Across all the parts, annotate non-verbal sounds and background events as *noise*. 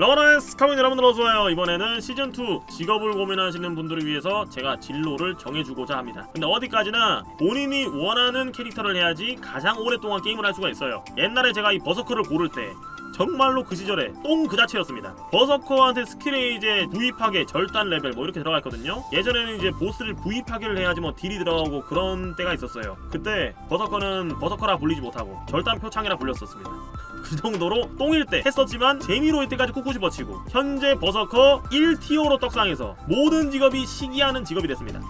러너스 카민 여러분들 어서와요 이번에는 시즌2 직업을 고민하시는 분들을 위해서 제가 진로를 정해주고자 합니다 근데 어디까지나 본인이 원하는 캐릭터를 해야지 가장 오랫동안 게임을 할 수가 있어요 옛날에 제가 이 버서커를 고를 때 정말로 그 시절에 똥 그 자체였습니다. 버서커한테 스킬에 이제 부입하게 절단 레벨 뭐 이렇게 들어가 있거든요. 예전에는 이제 보스를 부입하기를 해야지 뭐 딜이 들어가고 그런 때가 있었어요. 그때 버서커는 버서커라 불리지 못하고 절단 표창이라 불렸었습니다. 그 정도로 똥일 때 했었지만 재미로 이때까지 꿋꿋이 버치고 현재 버서커 1티어로 떡상해서 모든 직업이 시기하는 직업이 됐습니다.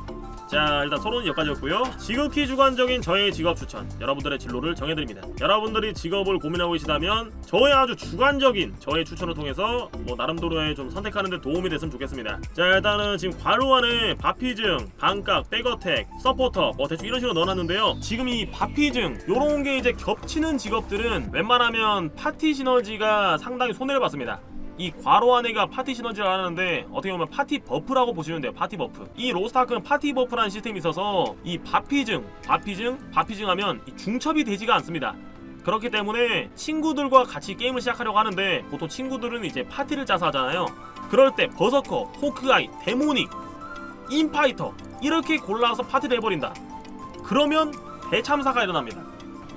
자 일단 서론은 여기까지였고요. 지극히 주관적인 저의 직업 추천 여러분들의 진로를 정해드립니다. 여러분들이 직업을 고민하고 계시다면 저의 아주 주관적인 저의 추천을 통해서 뭐 나름대로의 좀 선택하는 데 도움이 됐으면 좋겠습니다. 자 일단은 지금 괄호 안에 바피증, 반각, 백어택, 서포터 뭐 대충 이런 식으로 넣어놨는데요. 지금 이 바피증 요런 게 이제 겹치는 직업들은 웬만하면 파티 시너지가 상당히 손해를 봤습니다 이 괄호 안에가 파티 시너지를 하는데 어떻게 보면 파티 버프라고 보시면 돼요 파티 버프. 이 로스타크는 파티 버프라는 시스템이 있어서 이 바피증 바피증 바피증 하면 이 중첩이 되지가 않습니다. 그렇기 때문에 친구들과 같이 게임을 시작하려고 하는데 보통 친구들은 이제 파티를 짜서 하잖아요. 그럴 때 버서커, 호크아이, 데모닉, 인파이터 이렇게 골라서 파티를 해버린다. 그러면 대참사가 일어납니다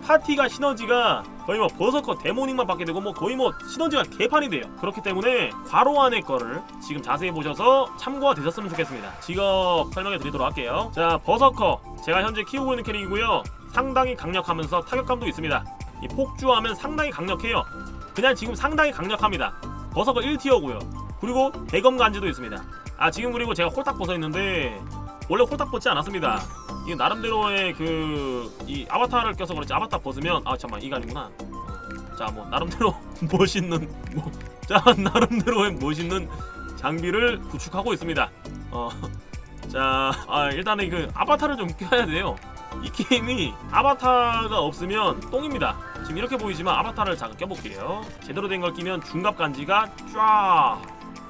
파티가 시너지가 거의 뭐 버서커 데모닉만 받게 되고 뭐 거의 뭐 시너지가 개판이 돼요. 그렇기 때문에 괄호 안의 거를 지금 자세히 보셔서 참고가 되셨으면 좋겠습니다. 직업 설명해 드리도록 할게요. 자 버서커 제가 현재 키우고 있는 캐릭이고요. 상당히 강력하면서 타격감도 있습니다. 이 폭주하면 상당히 강력해요. 그냥 지금 상당히 강력합니다. 버서커 1티어고요. 그리고 대검 간지도 있습니다. 아 지금 그리고 제가 홀딱 벗어 있는데 원래 홀딱 벗지 않았습니다 이게 나름대로의 그 이 아바타를 껴서 그렇지 아바타 벗으면 아 잠만 이거 아니구나. 자뭐 나름대로 *laughs* 멋있는 뭐 자 나름대로의 멋있는 장비를 구축하고 있습니다. 어 자 아, 일단은 그 아바타를 좀 껴야 돼요. 이 게임이 아바타가 없으면 똥입니다. 지금 이렇게 보이지만 아바타를 잠깐 껴볼게요. 제대로 된 걸 끼면 중갑 간지가 쫙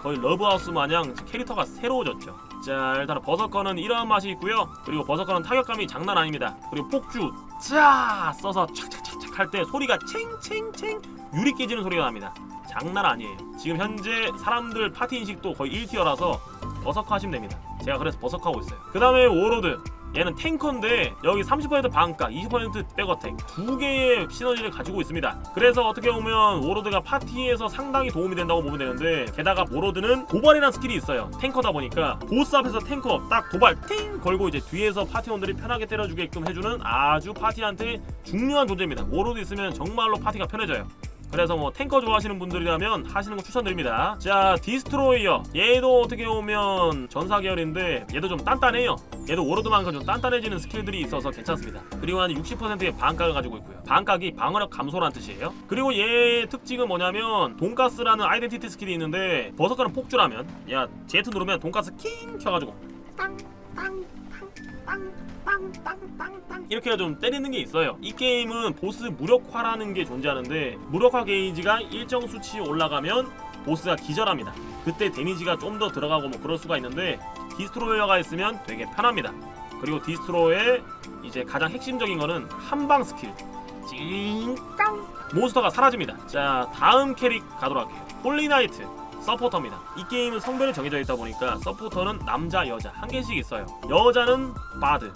거의 러브하우스 마냥 캐릭터가 새로워졌죠. 자 일단은 버섯커는 이런 맛이 있고요. 그리고 버섯커는 타격감이 장난 아닙니다. 그리고 폭주 짜 써서 착착착착 할 때 소리가 챙챙챙 유리 깨지는 소리가 납니다. 장난 아니에요. 지금 현재 사람들 파티 인식도 거의 1티어라서 버섯커 하시면 됩니다. 제가 그래서 버섯커 하고 있어요. 그 다음에 워로드 얘는 탱커인데 여기 30% 반가, 20% 백어택 두 개의 시너지를 가지고 있습니다. 그래서 어떻게 보면 워로드가 파티에서 상당히 도움이 된다고 보면 되는데 게다가 워로드는 도발이라는 스킬이 있어요. 탱커다 보니까 보스 앞에서 탱커 딱 도발 팅 걸고 이제 뒤에서 파티원들이 편하게 때려주게끔 해주는 아주 파티한테 중요한 존재입니다. 워로드 있으면 정말로 파티가 편해져요. 그래서 뭐 탱커 좋아하시는 분들이라면 하시는 거 추천드립니다. 자 디스트로이어 얘도 어떻게 보면 전사 계열인데 얘도 좀 단단해요. 얘도 워로드만큼 좀 단단해지는 스킬들이 있어서 괜찮습니다. 그리고 한 60%의 반각을 가지고 있고요. 반각이 방어력 감소라는 뜻이에요. 그리고 얘의 특징은 뭐냐면 돈가스라는 아이덴티티 스킬이 있는데 버섯가는 폭주라면 야 제트 누르면 돈가스 킹 켜가지고 땅땅땅땅 땅땅땅땅 이렇게 좀 때리는 게 있어요. 이 게임은 보스 무력화라는 게 존재하는데 무력화 게이지가 일정 수치 올라가면 보스가 기절합니다. 그때 데미지가 좀 더 들어가고 뭐 그럴 수가 있는데 디스트로이어가 있으면 되게 편합니다. 그리고 디스트로의 이제 가장 핵심적인 거는 한방 스킬. 찡깡 몬스터가 사라집니다. 자 다음 캐릭 가도록 할게요. 홀리나이트 서포터입니다. 이 게임은 성별이 정해져 있다 보니까 서포터는 남자 여자 한 개씩 있어요. 여자는 바드,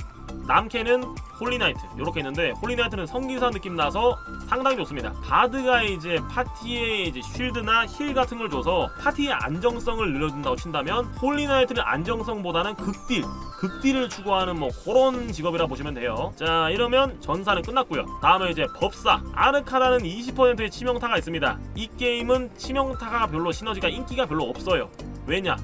남캐는 홀리나이트 이렇게 있는데 홀리나이트는 성기사 느낌 나서 상당히 좋습니다. 바드가 이제 파티에 이제 쉴드나 힐 같은 걸 줘서 파티의 안정성을 늘려준다고 친다면 홀리나이트는 안정성보다는 극딜, 극딜을 추구하는 뭐 그런 직업이라 보시면 돼요. 자 이러면 전사는 끝났고요. 다음에 이제 법사 아르카라는 20%의 치명타가 있습니다. 이 게임은 치명타가 별로 시너지가 인기가 별로 없어요. 왜냐?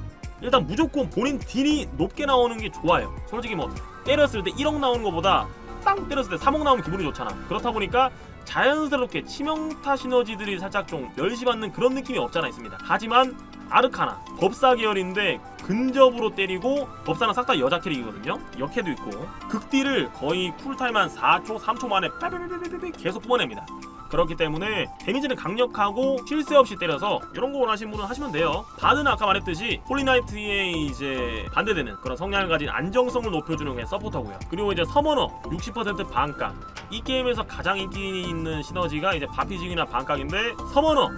일단 무조건 본인 딜이 높게 나오는 게 좋아요. 솔직히 뭐 때렸을 때 1억 나오는 것보다 땅 때렸을 때 3억 나오면 기분이 좋잖아. 그렇다 보니까 자연스럽게 치명타 시너지들이 살짝 좀 멸시받는 그런 느낌이 없잖아 있습니다. 하지만 아르카나 법사 계열인데 근접으로 때리고 법사는 싹 다 여자 캐릭이거든요. 역해도 있고 극딜을 거의 쿨타임 한 4초, 3초 만에 빠르르르르르 계속 뽑아냅니다. 그렇기 때문에 데미지는 강력하고 쉴새 없이 때려서 이런 거 원하시는 분은 하시면 돼요. 바드는 아까 말했듯이 홀리나이트의 이제 반대되는 그런 성향을 가진 안정성을 높여주는 그냥 서포터고요. 그리고 이제 서머너 60% 반각. 이 게임에서 가장 인기 있는 시너지가 이제 바피징이나 반각인데 서머너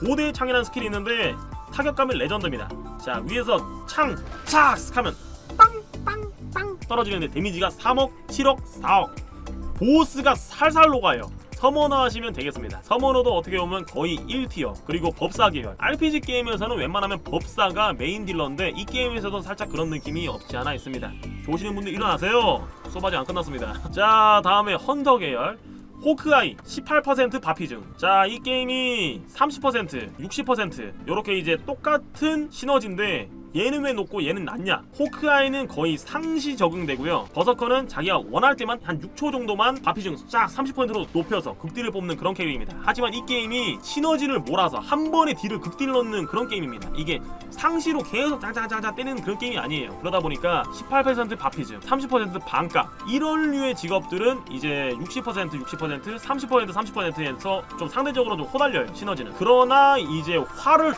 고대 창이라는 스킬이 있는데 타격감이 레전드입니다. 자 위에서 창, 착 하면 빵빵빵 떨어지는데 데미지가 3억, 7억, 4억. 보스가 살살 녹아요. 서머너 하시면 되겠습니다. 서머너도 어떻게 보면 거의 1티어 그리고 법사 계열 RPG 게임에서는 웬만하면 법사가 메인 딜러인데 이 게임에서도 살짝 그런 느낌이 없지 않아 있습니다. 좋으시는 분들 일어나세요. 소바지 안 끝났습니다. *laughs* 자 다음에 헌터 계열 호크아이 18% 바피증 자이 게임이 30% 60% 요렇게 이제 똑같은 시너지인데 얘는 왜 높고 얘는 낮냐? 호크아이는 거의 상시 적응되고요. 버서커는 자기가 원할 때만 한 6초 정도만 바피증 쫙 30%로 높여서 극딜을 뽑는 그런 캐릭입니다. 하지만 이 게임이 시너지를 몰아서 한 번에 딜을 극딜 넣는 그런 게임입니다. 이게 상시로 계속 짱짱짱짱 때리는 그런 게임이 아니에요. 그러다 보니까 18% 바피증 30% 반값 이런 류의 직업들은 이제 60% 60% 30% 30%에서 좀 상대적으로 좀 호달려요 시너지는. 그러나 이제 화를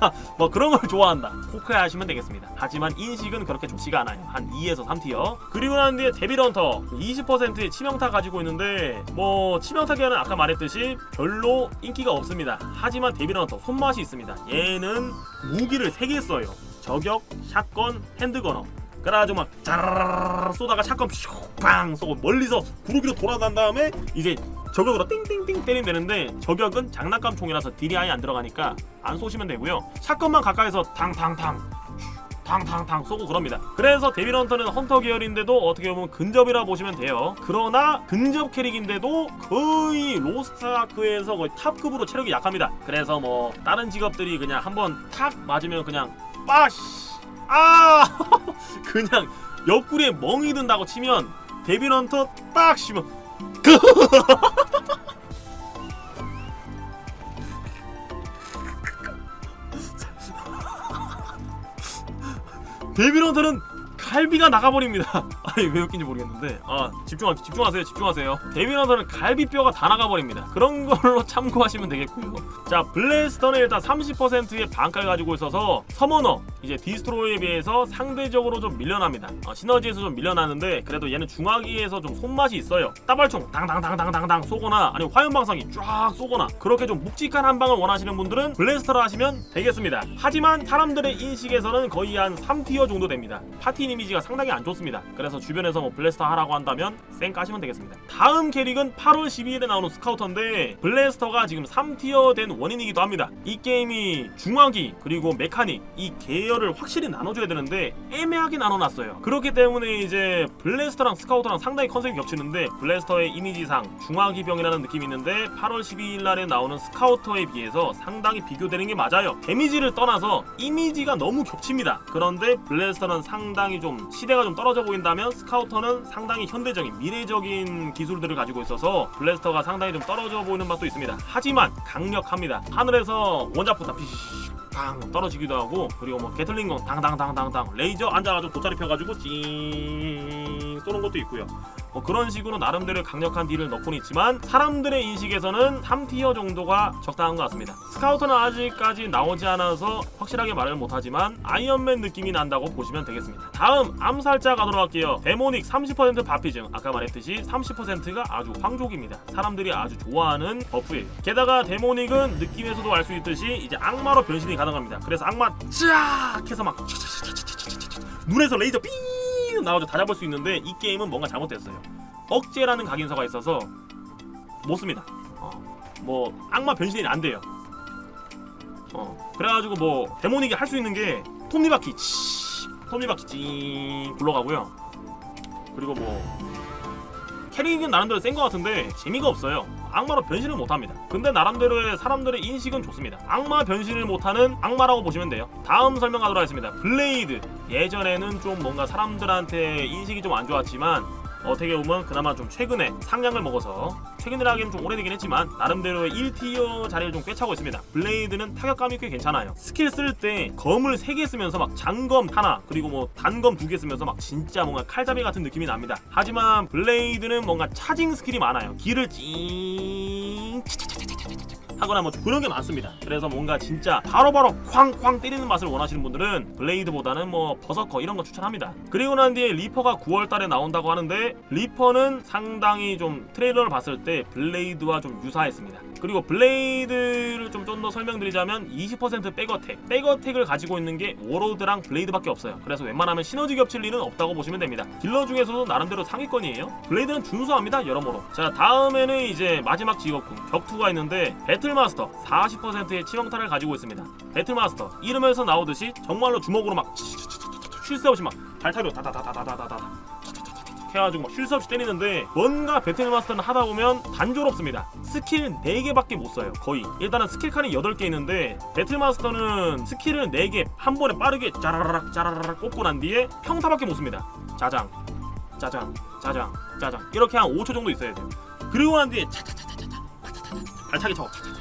*laughs* 뭐 그런 걸 좋아한다. 호크에 하시면 되겠습니다. 하지만 인식은 그렇게 좋지가 않아요. 한 2에서 3티어. 그리고 난 뒤에 데빌런터 20%의 치명타 가지고 있는데 뭐 치명타 기한은 아까 말했듯이 별로 인기가 없습니다. 하지만 데빌런터 손맛이 있습니다. 얘는 무기를 3개 써요. 저격, 샷건, 핸드건어. 그래가지고 막 자라라라 쏘다가 샷건 슉빵 쏘고 멀리서 구르기로 돌아난 다음에 이제 저격으로 띵띵띵 때리면 되는데 저격은 장난감 총이라서 딜이 아예 안 들어가니까 안 쏘시면 되고요. 샷건만 가까이서 탕탕탕 탕탕탕 쏘고 그럽니다. 그래서 데빌 헌터는 헌터 계열인데도 어떻게 보면 근접이라 보시면 돼요. 그러나 근접 캐릭인데도 거의 로스트 아크에서 거의 탑급으로 체력이 약합니다. 그래서 뭐 다른 직업들이 그냥 한번 탁 맞으면 그냥 빠시 아 *laughs* 그냥 옆구리에 멍이 든다고 치면 데빌 헌터 딱 쉬면 그 *laughs* 데빌 헌터는 갈비가 나가버립니다. 아니 왜 웃긴지 모르겠는데 아 집중하 집중하세요 집중하세요. 헌터는 갈비뼈가 다 나가버립니다. 그런 걸로 *laughs* 참고하시면 되겠고요. 자 블레스터는 일단 30%의 반가를 가지고 있어서 서머너 이제 디스트로이에 비해서 상대적으로 좀 밀려납니다. 어, 시너지에서 좀 밀려나는데 그래도 얘는 중화기에서 좀 손맛이 있어요. 따발총 당당당당당당 쏘거나 아니면 화염방사기 쫙 쏘거나 그렇게 좀 묵직한 한 방을 원하시는 분들은 블레스터를 하시면 되겠습니다. 하지만 사람들의 인식에서는 거의 한 3티어 정도 됩니다. 파티 이미지가 상당히 안 좋습니다. 그래서 주변에서 뭐 블레스터 하라고 한다면 쌩 까시면 되겠습니다. 다음 캐릭은 8월 12일에 나오는 스카우터인데 블레스터가 지금 3티어 된 원인이기도 합니다. 이 게임이 중화기 그리고 메카닉 이 계열을 확실히 나눠줘야 되는데 애매하게 나눠놨어요. 그렇기 때문에 이제 블레스터랑 스카우터랑 상당히 컨셉이 겹치는데 블레스터의 이미지상 중화기병이라는 느낌이 있는데 8월 12일 날에 나오는 스카우터에 비해서 상당히 비교되는 게 맞아요. 데미지를 떠나서 이미지가 너무 겹칩니다. 그런데 블레스터는 상당히 좀 시대가 좀 떨어져 보인다면 스카우터는 상당히 현대적인 미래적인 기술들을 가지고 있어서 블레스터가 상당히 좀 떨어져 보이는 맛도 있습니다. 하지만 강력합니다. 하늘에서 원자포탑 피시시 팡 떨어지기도 하고 그리고 뭐 게틀링건 당당당당당 레이저 앉아가지고 돗자리 펴가지고 찡 쏘는 것도 있고요. 뭐 그런 식으로 나름대로 강력한 딜을 넣고는 있지만 사람들의 인식에서는 3티어 정도가 적당한 것 같습니다. 스카우터는 아직까지 나오지 않아서 확실하게 말을 못하지만 아이언맨 느낌이 난다고 보시면 되겠습니다. 다음 암살자 가도록 할게요. 데모닉 30% 바피증 아까 말했듯이 30%가 아주 황족입니다. 사람들이 아주 좋아하는 버프예요. 게다가 데모닉은 느낌에서도 알 수 있듯이 이제 악마로 변신이 가능합니다. 그래서 악마 쫙 해서 막 눈에서 레이저 삥 나와서 다 잡을 수 있는데 이 게임은 뭔가 잘못됐어요. 억제라는 각인서가 있어서 못 씁니다. 어, 뭐 악마 변신이 안 돼요. 어, 그래가지고 뭐 데모닉이 할 수 있는 게 톱니바퀴 치, 톱니바퀴 찡 굴러가고요. 그리고 뭐 캐릭은 나름대로 센 것 같은데 재미가 없어요. 악마로 변신을 못합니다. 근데 나름대로의 사람들의 인식은 좋습니다. 악마 변신을 못하는 악마라고 보시면 돼요. 다음 설명하도록 하겠습니다. 블레이드 예전에는 좀 뭔가 사람들한테 인식이 좀 안 좋았지만 어떻게 보면 그나마 좀 최근에 상향을 먹어서 최근이라기엔 좀 오래되긴 했지만 나름대로의 1티어 자리를 좀 꿰차고 있습니다. 블레이드는 타격감이 꽤 괜찮아요. 스킬 쓸 때 검을 3개 쓰면서 막 장검 하나 그리고 뭐 단검 2개 쓰면서 막 진짜 뭔가 칼잡이 같은 느낌이 납니다. 하지만 블레이드는 뭔가 차징 스킬이 많아요. 길을 찡 하거나 뭐 그런 게 많습니다. 그래서 뭔가 진짜 바로바로 쾅쾅 때리는 맛을 원하시는 분들은 블레이드보다는 뭐 버서커 이런 거 추천합니다. 그리고 난 뒤에 리퍼가 9월 달에 나온다고 하는데 리퍼는 상당히 좀 트레일러를 봤을 때 블레이드와 좀 유사했습니다. 그리고 블레이드를 좀 좀 더 설명드리자면 20% 백어택, 백어택을 가지고 있는 게 워로드랑 블레이드밖에 없어요. 그래서 웬만하면 시너지 겹칠 리는 없다고 보시면 됩니다. 딜러 중에서도 나름대로 상위권이에요. 블레이드는 준수합니다, 여러모로. 자, 다음에는 이제 마지막 직업군 격투가 있는데 배틀 마스터 40%의 치명타를 가지고 있습니다. 배틀마스터 이름에서 나오듯이 정말로 주먹으로 막 쉴 새 없이 막 발타로 다다다다다다다다 해가지고 막 쉴 새 없이 때리는데 뭔가 배틀마스터는 하다 보면 단조롭습니다. 스킬 4개밖에 못 써요. 거의. 일단은 스킬 칸이 8개 있는데 배틀마스터는 스킬을 4개 한 번에 빠르게 짜라라락 짜라라락 꽂고 난 뒤에 평타밖에 못 씁니다. 짜장, 짜장, 짜장, 짜장 이렇게 한 5초 정도 있어야 돼요. 그리고 난 뒤에 차차차차차 발차기 쳐 차차차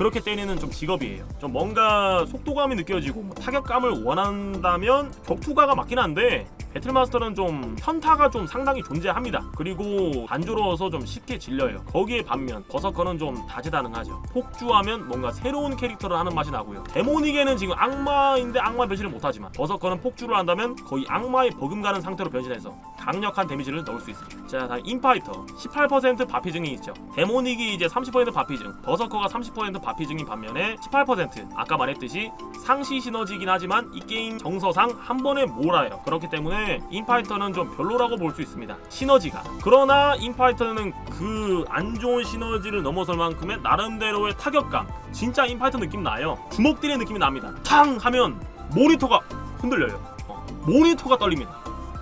그렇게 때리는 좀 직업이에요. 좀 뭔가 속도감이 느껴지고 뭐 타격감을 원한다면 격투가가 맞긴 한데 배틀마스터는 좀 현타가 좀 상당히 존재합니다. 그리고 단조로워서 좀 쉽게 질려요. 거기에 반면 버서커는 좀 다재다능하죠. 폭주하면 뭔가 새로운 캐릭터를 하는 맛이 나고요. 데모닉에는 지금 악마인데 악마 변신을 못하지만 버서커는 폭주를 한다면 거의 악마의 버금가는 상태로 변신해서 강력한 데미지를 넣을 수 있습니다. 자, 다음 인파이터 18% 바피증이 있죠. 데모닉이 이제 30% 바피증, 버서커가 30% 바피증인 반면에 18% 아까 말했듯이 상시 시너지이긴 하지만 이 게임 정서상 한 번에 몰아요. 그렇기 때문에 인파이터는 좀 별로라고 볼 수 있습니다. 시너지가. 그러나 인파이터는 그 안 좋은 시너지를 넘어설 만큼의 나름대로의 타격감. 진짜 인파이터 느낌 나요. 주먹 때리는 느낌이 납니다. 탕 하면 모니터가 흔들려요. 어, 모니터가 떨립니다.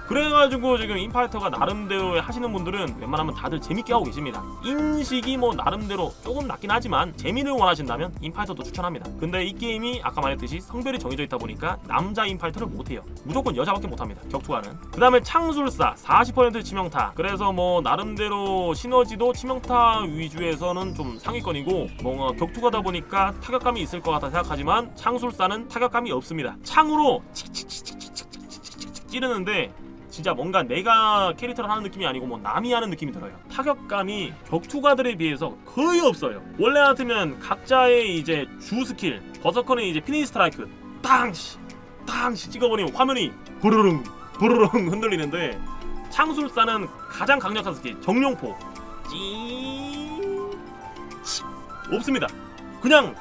그래가지고 지금 인파이터가 나름대로 하시는 분들은 웬만하면 다들 재밌게 하고 계십니다. 인식이 뭐 나름대로 조금 낮긴 하지만 재미를 원하신다면 인파이터도 추천합니다. 근데 이 게임이 아까 말했듯이 성별이 정해져 있다 보니까 남자 인파이터를 못해요. 무조건 여자밖에 못합니다. 격투가는. 그 다음에 창술사 40% 치명타. 그래서 뭐 나름대로 시너지도 치명타 위주에서는 좀 상위권이고 뭔가 격투가다 보니까 타격감이 있을 것 같아 생각하지만 창술사는 타격감이 없습니다. 창으로 칙칙칙칙칙칙칙칙 찌르는데 진짜 뭔가 내가 캐릭터를 하는 느낌이 아니고 뭐 남이 하는 느낌이 들어요. 타격감이 격투가들에 비해서 거의 없어요. 원래 같으면 각자의 이제 주 스킬, 버서커는 이제 피니시 스트라이크, 땅시, 땅시 찍어버리면 화면이 부르릉 부르릉 흔들리는데 창술사는 가장 강력한 스킬, 정룡포, 찡, 치, 없습니다. 그냥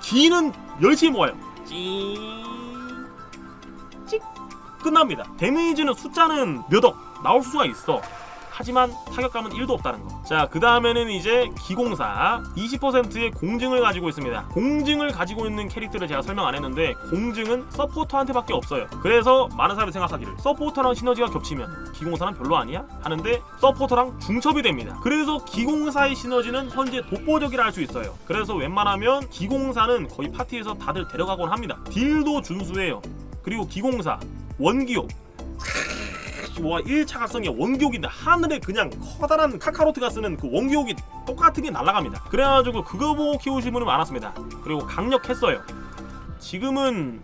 기는 열심히 모아요. 찡, 찍. 끝납니다. 데미지는 숫자는 몇 억 나올 수가 있어. 하지만 타격감은 1도 없다는 거. 자, 그 다음에는 이제 기공사 20%의 공증을 가지고 있습니다. 공증을 가지고 있는 캐릭터를 제가 설명 안 했는데 공증은 서포터한테밖에 없어요. 그래서 많은 사람이 생각하기를 서포터랑 시너지가 겹치면 기공사는 별로 아니야? 하는데 서포터랑 중첩이 됩니다. 그래서 기공사의 시너지는 현재 독보적이라 할 수 있어요. 그래서 웬만하면 기공사는 거의 파티에서 다들 데려가곤 합니다. 딜도 준수해요. 그리고 기공사 원기옥. 와 1차 각성이 원기옥인데 하늘에 그냥 커다란 카카로트가 쓰는 그 원기옥이 똑같은 게 날아갑니다. 그래가지고 그거 보고 키우신 분이 많았습니다. 그리고 강력했어요. 지금은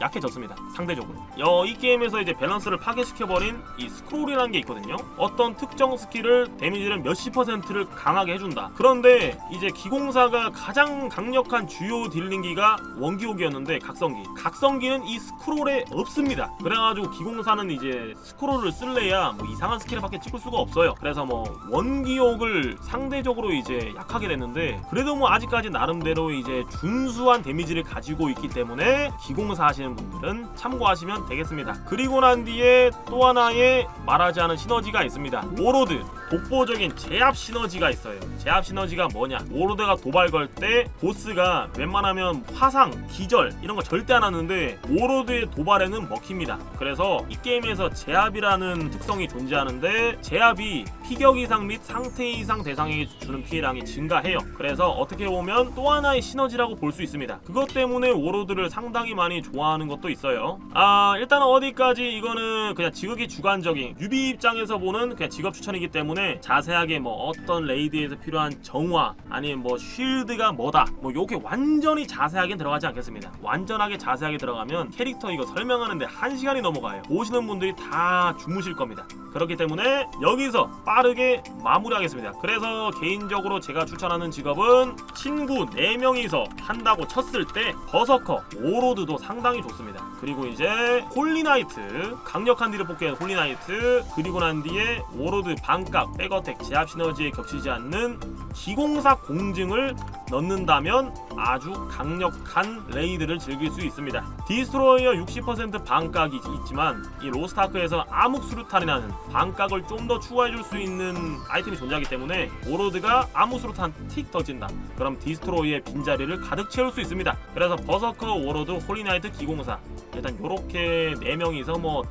약해졌습니다 상대적으로. 어, 이 게임에서 이제 밸런스를 파괴시켜버린 이 스크롤이라는 게 있거든요. 어떤 특정 스킬을 데미지를 몇십 퍼센트를 강하게 해준다. 그런데 이제 기공사가 가장 강력한 주요 딜링기가 원기옥이었는데 각성기. 각성기는 이 스크롤에 없습니다. 그래가지고 기공사는 이제 스크롤을 쓸래야 뭐 이상한 스킬밖에 찍을 수가 없어요. 그래서 뭐 원기옥을 상대적으로 이제 약하게 됐는데 그래도 뭐 아직까지 나름대로 이제 준수한 데미지를 가지고 있기 때문에 기공사 하시는 분들은 참고하시면 되겠습니다. 그리고 난 뒤에 또 하나의 말하지 않은 시너지가 있습니다. 오로드 독보적인 제압 시너지가 있어요. 제압 시너지가 뭐냐? 오로드가 도발 걸 때 보스가 웬만하면 화상, 기절 이런 거 절대 안 하는데 오로드의 도발에는 먹힙니다. 그래서 이 게임에서 제압이라는 특성이 존재하는데 제압이 피격 이상 및 상태 이상 대상에게 주는 피해량이 증가해요. 그래서 어떻게 보면 또 하나의 시너지라고 볼 수 있습니다. 그것 때문에 오로드를 상당히 많이 좋아하는 것도 있어요. 아 일단은 어디까지 이거는 그냥 지극히 주관적인 유비 입장에서 보는 그냥 직업 추천이기 때문에 때문에 자세하게 뭐 어떤 레이드에서 필요한 정화 아니면 뭐 쉴드가 뭐다 뭐 요게 완전히 자세하게 들어가지 않겠습니다. 완전하게 자세하게 들어가면 캐릭터 이거 설명하는데 한 시간이 넘어가요. 보시는 분들이 다 주무실 겁니다. 그렇기 때문에 여기서 빠르게 마무리하겠습니다. 그래서 개인적으로 제가 추천하는 직업은 친구 4명이서 한다고 쳤을 때 버서커 오로드도 상당히 좋습니다. 그리고 이제 홀리나이트 강력한 딜을 뽑기엔 홀리나이트 그리고 난 뒤에 오로드 반각 백어택 제압 시너지에 겹치지 않는 기공사 공증을 넣는다면 아주 강력한 레이드를 즐길 수 있습니다. 디스트로이어 60% 반각이 있지만 이 로스타크에서 암흑 수류탄이라는 반각을 좀 더 추가해줄 수 있는 아이템이 존재하기 때문에 오로드가 암흑 수류탄 틱 던진다. 그럼 디스트로이의 빈자리를 가득 채울 수 있습니다. 그래서 버서커 오로드 홀리나이트 기공사. 일단 요렇게 4명이서 뭐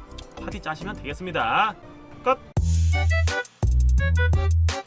파티 짜시면 되겠습니다. 끝 Thank you.